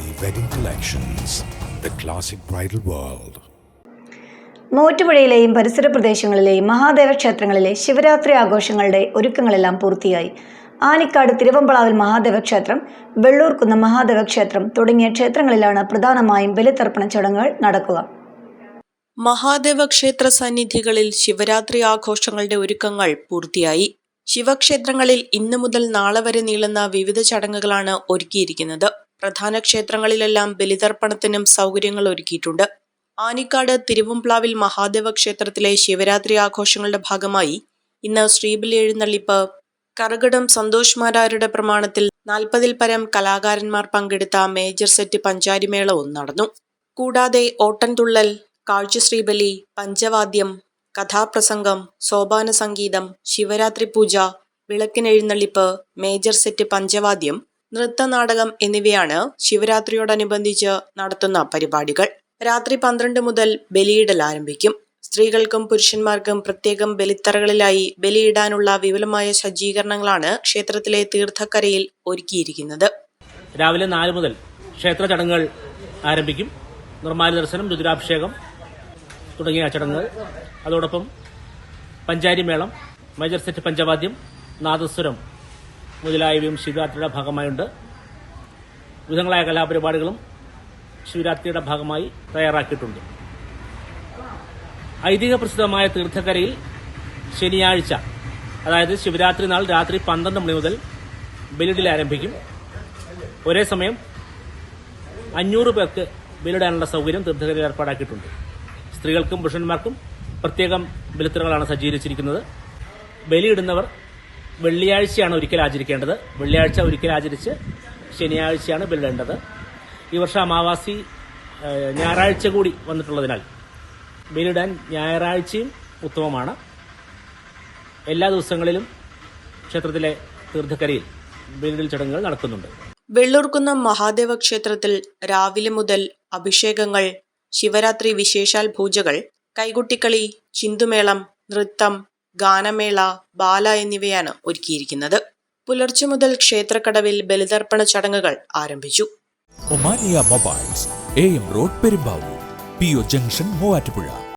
Wedding collections the classic bridal world മൂറ്റുപുഴയിലെയും പരിസര പ്രദേശങ്ങളിലെയും മഹാദേവ ക്ഷേത്രങ്ങളിലെ ശിവരാത്രി ആഘോഷങ്ങളുടെ ഒരുക്കങ്ങളെല്ലാം പൂർത്തിയായി. ആനിക്കാട് തിരുവമ്പളാവിൽ മഹാദേവ ക്ഷേത്രം വെള്ളൂർക്കുന്ന് മഹാദേവ ക്ഷേത്രം തുടങ്ങിയ ക്ഷേത്രങ്ങളിലാണ് പ്രധാനമായും ബലിതർപ്പണ ചടങ്ങുകൾ നടക്കുക. മഹാദേവ ക്ഷേത്ര സന്നിധികളിൽ ശിവരാത്രി ആഘോഷങ്ങളുടെ ഒരുക്കങ്ങൾ പൂർത്തിയായി. ശിവക്ഷേത്രങ്ങളിൽ ഇന്നു മുതൽ നാളെ വരെ നീളുന്ന വിവിധ ചടങ്ങുകളാണ് ഒരുക്കിയിരിക്കുന്നത്. പ്രധാന ക്ഷേത്രങ്ങളിലെല്ലാം ബലിതർപ്പണത്തിനും സൗകര്യങ്ങൾ ഒരുക്കിയിട്ടുണ്ട്. ആനിക്കാട് തിരുവുംപ്ലാവിൽ മഹാദേവ ക്ഷേത്രത്തിലെ ശിവരാത്രി ആഘോഷങ്ങളുടെ ഭാഗമായി ഇന്ന് ശ്രീബലി എഴുന്നള്ളിപ്പ് കറുകടം സന്തോഷ് മാരാരുടെ പ്രമാണത്തിൽ നാൽപ്പതിൽ പരം കലാകാരന്മാർ പങ്കെടുത്ത മേജർ സെറ്റ് പഞ്ചാരിമേളവും നടന്നു. കൂടാതെ ഓട്ടൻതുള്ളൽ കാഴ്ച ശ്രീബലി പഞ്ചവാദ്യം കഥാപ്രസംഗം സോപാന സംഗീതം ശിവരാത്രി പൂജ വിളക്കിനെഴുന്നള്ളിപ്പ് മേജർ സെറ്റ് പഞ്ചവാദ്യം നൃത്തനാടകം എന്നിവയാണ് ശിവരാത്രിയോടനുബന്ധിച്ച് നടത്തുന്ന പരിപാടികൾ. രാത്രി പന്ത്രണ്ട് മുതൽ ബലിയിടൽ ആരംഭിക്കും. സ്ത്രീകൾക്കും പുരുഷന്മാർക്കും പ്രത്യേകം ബലിത്തറകളിലായി ബലിയിടാനുള്ള വിപുലമായ സജ്ജീകരണങ്ങളാണ് ക്ഷേത്രത്തിലെ തീർത്ഥക്കരയിൽ ഒരുക്കിയിരിക്കുന്നത്. രാവിലെ നാല് മുതൽ ക്ഷേത്ര ചടങ്ങുകൾ ആരംഭിക്കും. നിർമ്മാല ദർശനം രുദ്രാഭിഷേകം തുടങ്ങിയ ചടങ്ങുകൾ. അതോടൊപ്പം പഞ്ചാരി മേളം മേജർ സെറ്റ് പഞ്ചവാദ്യം നാദസ്വരം മുതലായവയും ശിവരാത്രിയുടെ ഭാഗമായുണ്ട്. വിധങ്ങളായ കലാപരിപാടികളും ശിവരാത്രിയുടെ ഭാഗമായി തയ്യാറാക്കിയിട്ടുണ്ട്. ഐതിഹ്യ പ്രസിദ്ധമായ തീർത്ഥക്കരയിൽ ശനിയാഴ്ച അതായത് ശിവരാത്രി നാൾ രാത്രി പന്ത്രണ്ട് മണി മുതൽ ബലിഡിൽ ആരംഭിക്കും. ഒരേ സമയം അഞ്ഞൂറ് പേർക്ക് ബലിടാനുള്ള സൗകര്യം തീർത്ഥകരയിൽ ഏർപ്പാടാക്കിയിട്ടുണ്ട്. സ്ത്രീകൾക്കും പുരുഷന്മാർക്കും പ്രത്യേകം ബലിത്തറകളാണ് സജ്ജീകരിച്ചിരിക്കുന്നത്. ബലിയിടുന്നവർ വെള്ളിയാഴ്ചയാണ് ഒരിക്കൽ ആചരിക്കേണ്ടത്. വെള്ളിയാഴ്ച ഒരിക്കൽ ആചരിച്ച് ശനിയാഴ്ചയാണ് ബലിടേണ്ടത്. ഈ വർഷം അമാവാസി ഞായറാഴ്ച കൂടി വന്നിട്ടുള്ളതിനാൽ ബലിടാൻ ഞായറാഴ്ചയും ഉത്തമമാണ്. എല്ലാ ദിവസങ്ങളിലും ക്ഷേത്രത്തിലെ തീർത്ഥക്കരയിൽ ബലിടൽ ചടങ്ങുകൾ നടക്കുന്നുണ്ട്. വെള്ളൂർക്കുന്ന മഹാദേവ ക്ഷേത്രത്തിൽ രാവിലെ മുതൽ അഭിഷേകങ്ങൾ ശിവരാത്രി വിശേഷാൽ പൂജകൾ കൈകുട്ടിക്കളി ചിന്തുമേളം നൃത്തം ഗാനമേള ബാല എന്നിവയാണ് ഒരുക്കിയിരിക്കുന്നത്. പുലർച്ചെ മുതൽ ക്ഷേത്രക്കടവിൽ ബലിതർപ്പണ ചടങ്ങുകൾ ആരംഭിച്ചു. Omania mobiles A M road Perumbavoor P O junction Muvattupuzha.